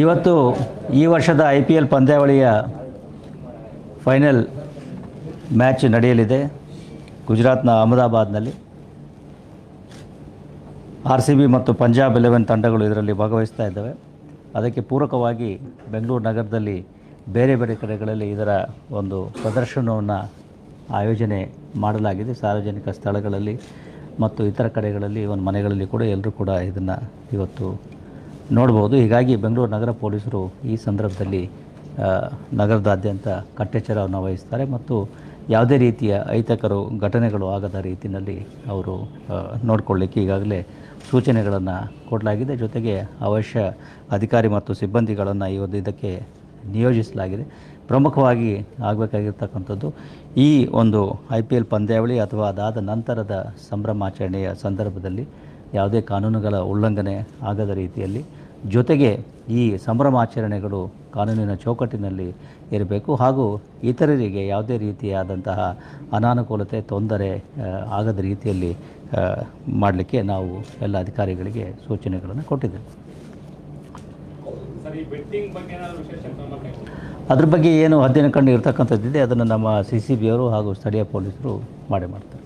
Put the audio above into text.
ಇವತ್ತು ಈ ವರ್ಷದ ಐ ಪಿ ಎಲ್ ಪಂದ್ಯಾವಳಿಯ ಫೈನಲ್ ಮ್ಯಾಚ್ ನಡೆಯಲಿದೆ. ಗುಜರಾತ್ನ ಅಹಮದಾಬಾದ್ನಲ್ಲಿ. ಆರ್ ಸಿ ಬಿ ಮತ್ತು ಪಂಜಾಬ್ ಎಲೆವೆನ್ ತಂಡಗಳು ಇದರಲ್ಲಿ ಭಾಗವಹಿಸ್ತಾ ಇದ್ದಾವೆ. ಅದಕ್ಕೆ ಪೂರಕವಾಗಿ ಬೆಂಗಳೂರು ನಗರದಲ್ಲಿ ಬೇರೆ ಬೇರೆ ಕಡೆಗಳಲ್ಲಿ ಇದರ ಒಂದು ಪ್ರದರ್ಶನವನ್ನು ಆಯೋಜನೆ ಮಾಡಲಾಗಿದೆ. ಸಾರ್ವಜನಿಕ ಸ್ಥಳಗಳಲ್ಲಿ ಮತ್ತು ಇತರ ಕಡೆಗಳಲ್ಲಿ ಒಂದು ಮನೆಗಳಲ್ಲಿ ಕೂಡ ಎಲ್ಲರೂ ಕೂಡ ಇದನ್ನು ಇವತ್ತು ನೋಡ್ಬೋದು. ಹೀಗಾಗಿ ಬೆಂಗಳೂರು ನಗರ ಪೊಲೀಸರು ಈ ಸಂದರ್ಭದಲ್ಲಿ ನಗರದಾದ್ಯಂತ ಕಟ್ಟೆಚ್ಚರವನ್ನು ವಹಿಸ್ತಾರೆ ಮತ್ತು ಯಾವುದೇ ರೀತಿಯ ಅಹಿತಕರು ಘಟನೆಗಳು ಆಗದ ರೀತಿಯಲ್ಲಿ ಅವರು ನೋಡಿಕೊಳ್ಳಿಕ್ಕೆ ಈಗಾಗಲೇ ಸೂಚನೆಗಳನ್ನು ಕೊಡಲಾಗಿದೆ. ಜೊತೆಗೆ ಅವಶ್ಯ ಅಧಿಕಾರಿ ಮತ್ತು ಸಿಬ್ಬಂದಿಗಳನ್ನು ಈ ಒಂದು ಇದಕ್ಕೆ ನಿಯೋಜಿಸಲಾಗಿದೆ. ಪ್ರಮುಖವಾಗಿ ಆಗಬೇಕಾಗಿರ್ತಕ್ಕಂಥದ್ದು, ಈ ಒಂದು ಐ ಪಿ ಎಲ್ ಪಂದ್ಯಾವಳಿ ಅಥವಾ ಅದಾದ ನಂತರದ ಸಂಭ್ರಮಾಚರಣೆಯ ಸಂದರ್ಭದಲ್ಲಿ ಯಾವುದೇ ಕಾನೂನುಗಳ ಉಲ್ಲಂಘನೆ ಆಗದ ರೀತಿಯಲ್ಲಿ ಜೊತೆಗೆ ಈ ಸಂಭ್ರಮಾಚರಣೆಗಳು ಕಾನೂನಿನ ಚೌಕಟ್ಟಿನಲ್ಲಿ ಇರಬೇಕು ಹಾಗೂ ಇತರರಿಗೆ ಯಾವುದೇ ರೀತಿಯಾದಂತಹ ಅನಾನುಕೂಲತೆ ತೊಂದರೆ ಆಗದ ರೀತಿಯಲ್ಲಿ ಮಾಡಲಿಕ್ಕೆ ನಾವು ಎಲ್ಲ ಅಧಿಕಾರಿಗಳಿಗೆ ಸೂಚನೆಗಳನ್ನು ಕೊಟ್ಟಿದ್ದೇವೆ. ಅದ್ರ ಬಗ್ಗೆ ಏನು ಅಧ್ಯಯನ ಕಂಡು ಇರ್ತಕ್ಕಂಥದ್ದಿದೆ ಅದನ್ನು ನಮ್ಮ ಸಿ ಸಿ ಬಿ ಅವರು ಹಾಗೂ ಸ್ಥಳೀಯ ಪೊಲೀಸರು ಮಾಡಿ ಮಾಡ್ತಾರೆ.